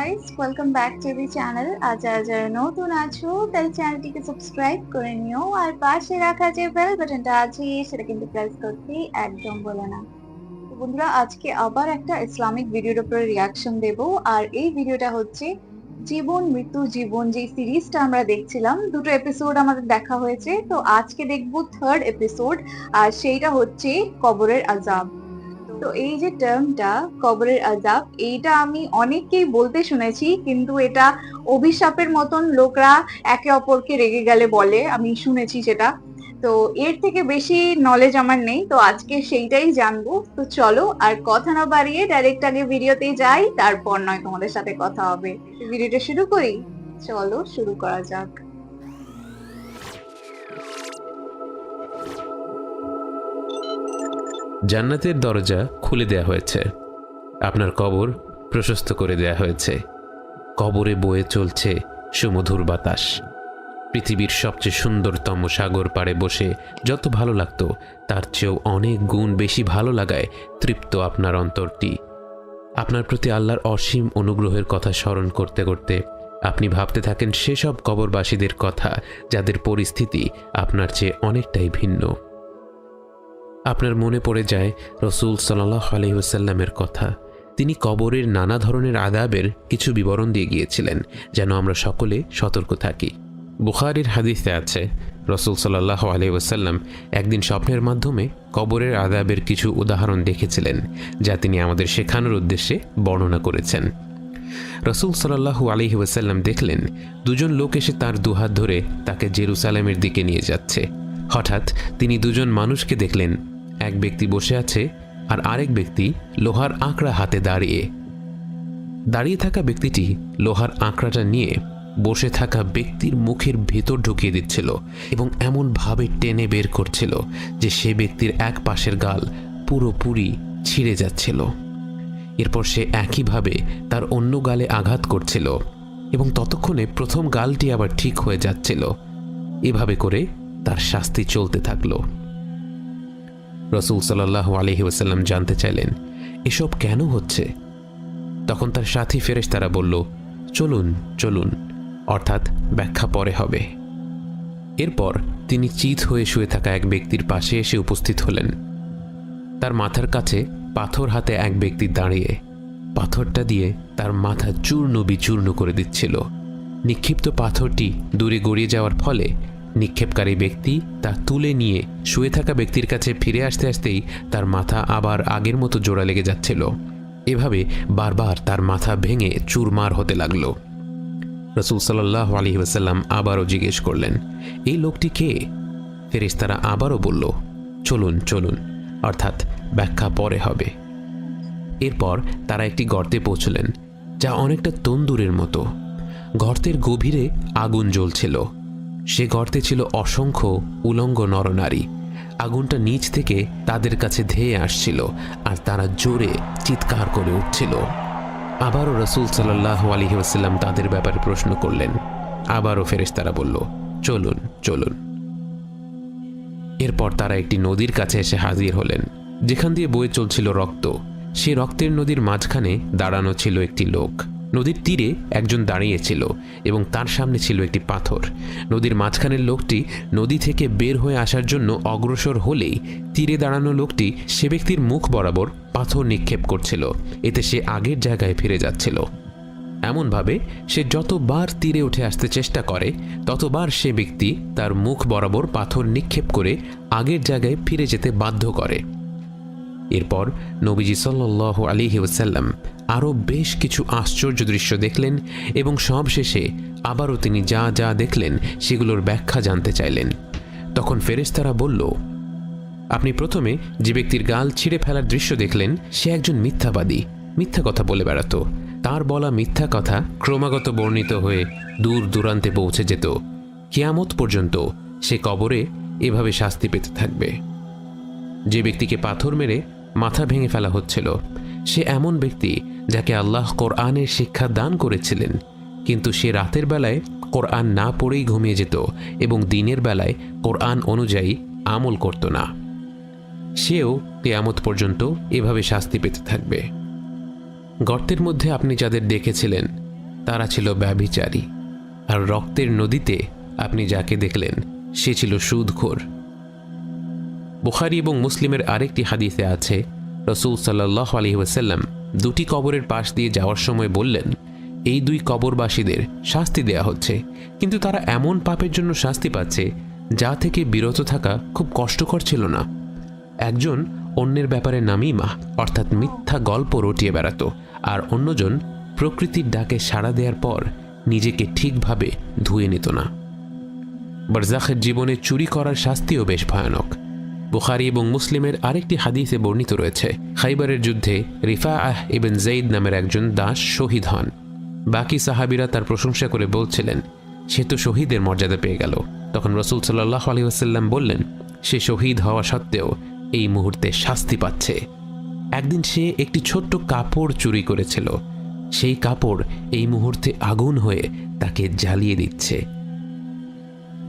Guys welcome back to the channel আর যারা নতুন আছো তাহলে চ্যানেলটিকে সাবস্ক্রাইব করে নিও আর পাশে রাখা যে বেল বাটনটা আছে, সেটা কিন্তু প্রেস করতে একদম বলে না। বন্ধুরা, আজকে আবার একটা ইসলামিক ভিডিওর উপরে রিয়াকশন দেব। আর এই ভিডিওটা হচ্ছে জীবন, মৃত্যু, জীবন যে সিরিজটা আমরা দেখছিলাম, দুটো এপিসোড আমাদের দেখা হয়েছে। তো আজকে দেখব থার্ড এপিসোড আর সেইটা হচ্ছে কবরের আজাব তো এই যে টার্মটা কবরের আজাব এইটা আমি অনেককেই বলতে শুনেছি, কিন্তু এটা অভিশাপের মতন লোকরা একে অপরকে রেগে গেলে বলে, আমি শুনেছি সেটা। তো এর থেকে বেশি নলেজ আমার নেই, তো আজকে সেইটাই জানব। তো চলো আর কথা না বাড়িয়ে ডাইরেক্ট আগে ভিডিওতে যাই, তারপর নয় তোমাদের সাথে কথা হবে। ভিডিওটা শুরু করি? চলো শুরু করা যাক। জান্নাতের দরজা খুলে দেয়া হয়েছে। আপনার কবর প্রশস্ত করে দেয়া হয়েছে। কবরে বয়ে চলছে সুমধুর বাতাস। পৃথিবীর সবচেয়ে সুন্দরতম সাগর পাড়ে বসে যত ভালো লাগতো, তার চেয়েও অনেক গুণ বেশি ভালো লাগায় তৃপ্ত আপনার অন্তরটি। আপনার প্রতি আল্লাহর অসীম অনুগ্রহের কথা স্মরণ করতে করতে আপনি ভাবতে থাকেন, সেসব কবরবাসীদের কথা, যাদের পরিস্থিতি আপনার চেয়ে অনেকটাই ভিন্ন। আপনার মনে পড়ে যায় রসুল সাল্লাহ আলহিউসাল্লামের কথা। তিনি কবরের নানা ধরনের আদাবের কিছু বিবরণ দিয়ে গিয়েছিলেন, যেন আমরা সকলে সতর্ক থাকি। বুখারির হাদিসে আছে, রসুল সাল্লাহ আলহিউসাল্লাম একদিন স্বপ্নের মাধ্যমে কবরের আদাবের কিছু উদাহরণ দেখেছিলেন, যা তিনি আমাদের শেখানোর উদ্দেশ্যে বর্ণনা করেছেন। রসুল সাল্লাহু আলহি দেখলেন, দুজন লোক এসে তার দুহাত ধরে তাকে জেরুসালামের দিকে নিয়ে যাচ্ছে। হঠাৎ তিনি দুজন মানুষকে দেখলেন। এক ব্যক্তি বসে আছে আর আরেক ব্যক্তি লোহার আঁকড়া হাতে দাঁড়িয়ে। দাঁড়িয়ে থাকা ব্যক্তিটি লোহার আঁকড়াটা নিয়ে বসে থাকা ব্যক্তির মুখের ভেতর ঢুকিয়ে দিচ্ছিল এবং এমনভাবে টেনে বের করছিল যে সে ব্যক্তির এক পাশের গাল পুরোপুরি ছিঁড়ে যাচ্ছিল। এরপর সে একইভাবে তার অন্য গালে আঘাত করছিল এবং ততক্ষণে প্রথম গালটি আবার ঠিক হয়ে যাচ্ছিল। এভাবে করে তার শাস্তি চলতে থাকল। রসুল সাল্লাহ আলহি ওসাল্লাম জানতে চাইলেন, এসব কেন হচ্ছে? তখন তার সাথী ফেরেশ তারা বলল, চলুন চলুন, অর্থাৎ ব্যাখ্যা পরে হবে। এরপর তিনি চিত হয়ে শুয়ে থাকা এক ব্যক্তির পাশে এসে উপস্থিত হলেন। তার মাথার কাছে পাথর হাতে এক ব্যক্তি দাঁড়িয়ে পাথরটা দিয়ে তার মাথা চূর্ণ বিচূর্ণ করে দিচ্ছিল। নিক্ষিপ্ত পাথরটি দূরে গড়িয়ে যাওয়ার ফলে নিক্ষেপকারী ব্যক্তি তা তুলে নিয়ে শুয়ে থাকা ব্যক্তির কাছে ফিরে আসতে আসতেই তার মাথা আবার আগের মতো জোড়া লেগে যাচ্ছিল। এভাবে বারবার তার মাথা ভেঙে চুরমার হতে লাগল। রসুল সাল্লাহ আলী ওসাল্লাম আবারও জিজ্ঞেস করলেন, এই লোকটি কে? ফেরেশতারা আবারও বলল, চলুন চলুন, অর্থাৎ ব্যাখ্যা পরে হবে। এরপর তারা একটি গর্তে পৌঁছলেন, যা অনেকটা তন্দুরের মতো। গর্তের গভীরে আগুন জ্বলছিল। সে গর্তে ছিল অসংখ্য উলঙ্গ নরনারী। আগুনটা নিচ থেকে তাদের কাছে ধেয়ে আসছিল আর তারা জোরে চিৎকার করে উঠছিল। আবারও রসুল সাল্লাহ আলহি আসাল্লাম তাদের ব্যাপারে প্রশ্ন করলেন। আবারও ফেরেশতারা বলল, চলুন চলুন। এরপর তারা একটি নদীর কাছে এসে হাজির হলেন, যেখান দিয়ে বয়ে চলছিল রক্ত। সে রক্তের নদীর মাঝখানে দাঁড়ানো ছিল একটি লোক। নদীর তীরে একজন দাঁড়িয়েছিল এবং তার সামনে ছিল একটি পাথর। নদীর মাঝখানের লোকটি নদী থেকে বের হয়ে আসার জন্য অগ্রসর হলেই তীরে দাঁড়ানো লোকটি সে ব্যক্তির মুখ বরাবর পাথর নিক্ষেপ করছিল। এতে সে আগের জায়গায় ফিরে যাচ্ছিল। এমনভাবে সে যতবার তীরে উঠে আসতে চেষ্টা করে, ততবার সে ব্যক্তি তার মুখ বরাবর পাথর নিক্ষেপ করে আগের জায়গায় ফিরে যেতে বাধ্য করে। এরপর নবীজি সাল্লাহ আলিহি ওসাল্লাম আরও বেশ কিছু আশ্চর্য দৃশ্য দেখলেন এবং সব শেষে আবারও তিনি যা যা দেখলেন সেগুলোর ব্যাখ্যা জানতে চাইলেন। তখন ফেরেশতারা বলল, আপনি প্রথমে যে ব্যক্তির গাল ছিঁড়ে ফেলার দৃশ্য দেখলেন, সে একজন মিথ্যাবাদী। মিথ্যা কথা বলে বেড়াতো। তার বলা মিথ্যা কথা ক্রমাগত বর্ণিত হয়ে দূর দূরান্তে পৌঁছে যেত। কেয়ামত পর্যন্ত সে কবরে এভাবে শাস্তি পেতে থাকবে। যে ব্যক্তিকে পাথর মেরে মাথা ভেঙে ফেলা হচ্ছিল, সে এমন ব্যক্তি যাকে আল্লাহ কোরআনের শিক্ষা দান করেছিলেন। কিন্তু সে রাতের বেলায় কোরআন না পড়েই ঘুমিয়ে যেত এবং দিনের বেলায় কোরআন অনুযায়ী আমল করত না। সেও কেয়ামত পর্যন্ত এভাবে শাস্তি পেতে থাকবে। গর্তের মধ্যে আপনি যাদের দেখেছিলেন, তারা ছিল ব্যভিচারী। আর রক্তের নদীতে আপনি যাকে দেখলেন, সে ছিল সুদখোর। বুখারি এবং মুসলিমের আরেকটি হাদিসে আছে, রসুল সাল্লাহ আলী দুটি কবরের পাশ দিয়ে যাওয়ার সময় বললেন, এই দুই কবরবাসীদের শাস্তি দেয়া হচ্ছে। কিন্তু তারা এমন পাপের জন্য শাস্তি পাচ্ছে, যা থেকে বিরত থাকা খুব কষ্টকর ছিল না। একজন অন্যের ব্যাপারে নামিমা, অর্থাৎ মিথ্যা গল্প রটিয়ে বেড়াতো, আর অন্যজন প্রকৃতির ডাকে সাড়া দেওয়ার পর নিজেকে ঠিকভাবে ধুয়ে নিত না। বারজাখের জীবনে চুরি করার শাস্তিও বেশ ভয়ানক। বুখারি এবং মুসলিমের আরেকটি হাদিসে বর্ণিত রয়েছে, খাইবারের যুদ্ধে রিফা আহ ইবেন জৈদ নামের একজন দাস শহীদ হন। বাকি সাহাবিরা তার প্রশংসা করে বলছিলেন, সে তো শহীদের মর্যাদা পেয়ে গেল। তখন রসুল সাল্লাহ আলী আসাল্লাম বললেন, সে শহীদ হওয়া সত্ত্বেও এই মুহূর্তে শাস্তি পাচ্ছে। একদিন সে একটি ছোট্ট কাপড় চুরি করেছিল। সেই কাপড় এই মুহূর্তে আগুন হয়ে তাকে জ্বালিয়ে দিচ্ছে।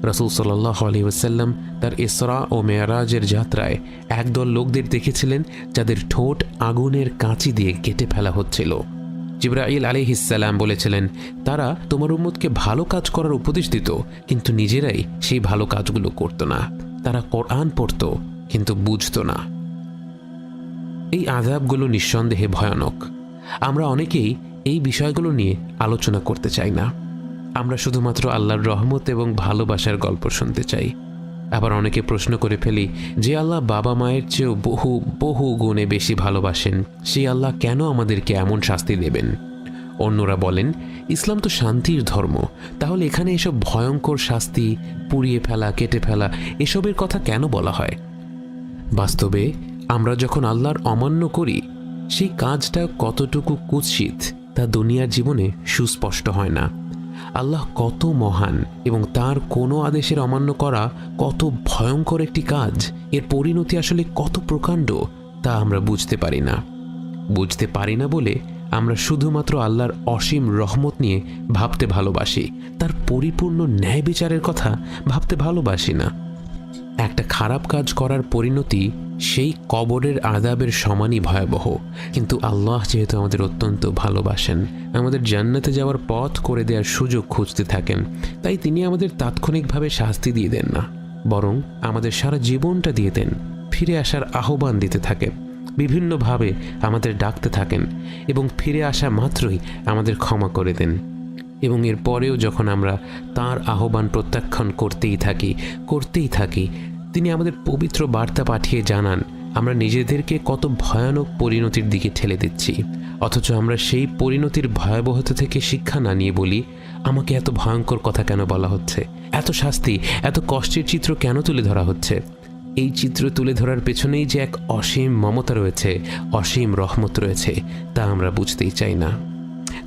রসুল সাল্লাহ আলী ওসাল্লাম তার ইসরা ও মেয়ারাজের যাত্রায় একদল লোকদের দেখেছিলেন, যাদের ঠোঁট আগুনের কাঁচি দিয়ে কেটে ফেলা হচ্ছিল। জিব্রাইল আলিহিসাল্লাম বলেছিলেন, তারা তোমার উম্মতকে ভালো কাজ করার উপদেশ দিত, কিন্তু নিজেরাই সেই ভালো কাজগুলো করত না। তারা কোরআন পড়ত, কিন্তু বুঝত না। এই আজাবগুলো নিঃসন্দেহে ভয়ানক। আমরা অনেকেই এই বিষয়গুলো নিয়ে আলোচনা করতে চাই না। আমরা শুধুমাত্র আল্লাহর রহমত এবং ভালোবাসার গল্প শুনতে চাই। আবার অনেকে প্রশ্ন করে ফেলি, যে আল্লাহ বাবা মায়ের চেয়েও বহু বহু গুণে বেশি ভালোবাসেন সেই আল্লাহ কেন আমাদেরকে এমন শাস্তি দেবেন? অন্যরা বলেন, ইসলাম তো শান্তির ধর্ম, তাহলে এখানে এসব ভয়ঙ্কর শাস্তি, পুড়িয়ে ফেলা, কেটে ফেলা, এসবের কথা কেন বলা হয়? বাস্তবে, আমরা যখন আল্লাহর অমান্য করি, সেই কাজটা কতটুকু কুৎসিত, তা দুনিয়ার জীবনে সুস্পষ্ট হয় না। আল্লাহ কত মহান এবং তার কোনো আদেশের অমান্য করা কত ভয়ঙ্কর একটি কাজ। এর পরিণতি আসলে কত প্রকাণ্ড, তা আমরা বুঝতে পারি না। বুঝতে পারি না বলে আমরা শুধুমাত্র আল্লাহর অসীম রহমত নিয়ে ভাবতে ভালোবাসি। তার পরিপূর্ণ ন্যায় বিচারের কথা ভাবতে ভালোবাসি না। একটা খারাপ কাজ করার পরিণতি সেই কবরের আদাবের সমানই ভয়াবহ। কিন্তু আল্লাহ যেহেতু আমাদের অত্যন্ত ভালোবাসেন, আমাদের জান্নাতে যাওয়ার পথ করে দেওয়ার সুযোগ খুঁজতে থাকেন, তাই তিনি আমাদের তাৎক্ষণিকভাবে শাস্তি দিয়ে দেন না, বরং আমাদের সারা জীবনটা দিয়ে দেন, ফিরে আসার আহ্বান দিতে থাকেন বিভিন্নভাবে আমাদের ডাকতে থাকেন এবং ফিরে আসা মাত্রই আমাদের ক্ষমা করে দেন। এবং এর পরেও যখন আমরা তার আহ্বান প্রত্যাখ্যান করতেই থাকি করতেই থাকি, তিনি আমাদের পবিত্র বার্তা পাঠিয়ে জানান, আমরা নিজেদেরকে কত ভয়ানক পরিণতির দিকে ঠেলে দিচ্ছি। অথচ আমরা সেই পরিণতির ভয়াবহতা থেকে শিক্ষা না নিয়ে বলি, আমাকে এত ভয়ঙ্কর কথা কেন বলা হচ্ছে? এত শাস্তি, এত কষ্টের চিত্র কেন তুলে ধরা হচ্ছে? এই চিত্র তুলে ধরার পেছনেই যে এক অসীম মমতা রয়েছে, অসীম রহমত রয়েছে, তা আমরা বুঝতেই চাই না।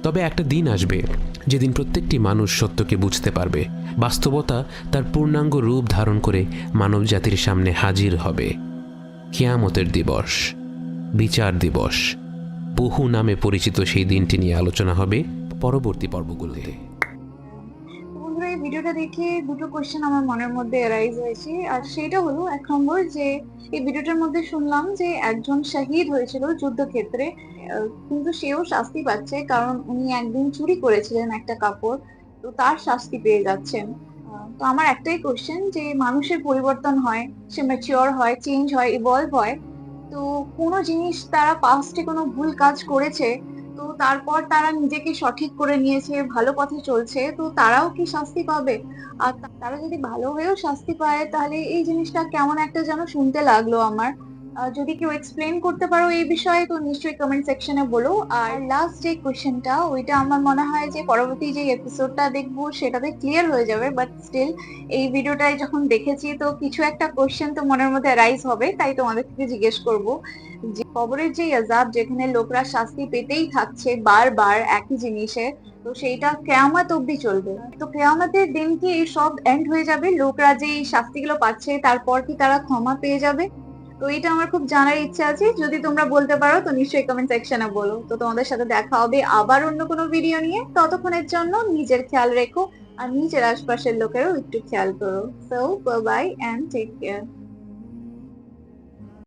তবে একটা দিন আসবে যেদিন প্রত্যেকটি মানুষ সত্যকে বুঝতে পারবে, বাস্তবতা তার পূর্ণাঙ্গ রূপ ধারণ করে মানব জাতির সামনে হাজির হবে। কেয়ামতের দিবস, বিচার দিবস। বহু নামে পরিচিত সেই দিনটি নিয়ে আলোচনা হবে পরবর্তী পর্বগুলোতে। বন্ধুরা, এই ভিডিওটা দেখে দুটো কোশ্চেন আমার মনের মধ্যে অ্যারাইজ হয়েছে। আর সেটা হলো, এক নম্বর যে এই ভিডিওটার মধ্যে শুনলাম যে একজন শহীদ হয়েছিল যুদ্ধক্ষেত্রে। কিন্তু সেও শাস্তি পাচ্ছে কারণ উনি একদিন চুরি করেছিলেন একটা কাপড়। তো তার শাস্তি পেয়ে যাচ্ছেন। তো আমার একটাই কোশ্চেন যে মানুষের পরিবর্তন হয়, সে ম্যাচিওর হয় চেঞ্জ হয় ইভলভ হয়। তো কোনো জিনিস তারা পাস্টে কোনো ভুল কাজ করেছে তো তারপর তারা নিজেকে সঠিক করে নিয়েছে, ভালো পথে চলছে, তো তারাও কি শাস্তি পাবে? আর তারা যদি ভালো হয়েও শাস্তি পায়, তাহলে এই জিনিসটা কেমন একটা যেন শুনতে লাগল আমার। যদি কেউ এক্সপ্লেন করতে পারো এই বিষয়ে, তো নিশ্চয়ই কমেন্ট সেকশনে বলো। আর লাস্ট যে কোশ্চেনটা ওইটা আমার মনে হয় যে পরবর্তী যে এপিসোডটা দেখব সেটাতে ক্লিয়ার হয়ে যাবে। বাট স্টিল এই ভিডিওটাই যখন দেখেছি, তো কিছু একটা কোয়েশ্চেন তো মনের মধ্যে রাইজ হবে, তাই তোমাদের থেকে জিজ্ঞেস করব। যে কবরের যে আজাব যেখানে লোকরা শাস্তি পেতেই থাকছে বারবার একই জিনিসে, তো সেইটা কেয়ামত অব্দি চলবে। তো কেয়ামতের দিন কি এই সব এন্ড হয়ে যাবে? লোকরা যে এই শাস্তিগুলো পাচ্ছে, তারপর কি তারা ক্ষমা পেয়ে যাবে? তো এটা আমার খুব জানার ইচ্ছা আছে। যদি তোমরা বলতে পারো, তো নিশ্চয়ই কমেন্ট সেকশনে বলো। তো তোমাদের সাথে দেখা হবে আবার অন্য কোনো ভিডিও নিয়ে। ততক্ষণের জন্য নিজের খেয়াল রেখো আর নিজের আশপাশের লোকেরও একটু খেয়াল করো। So bye and take care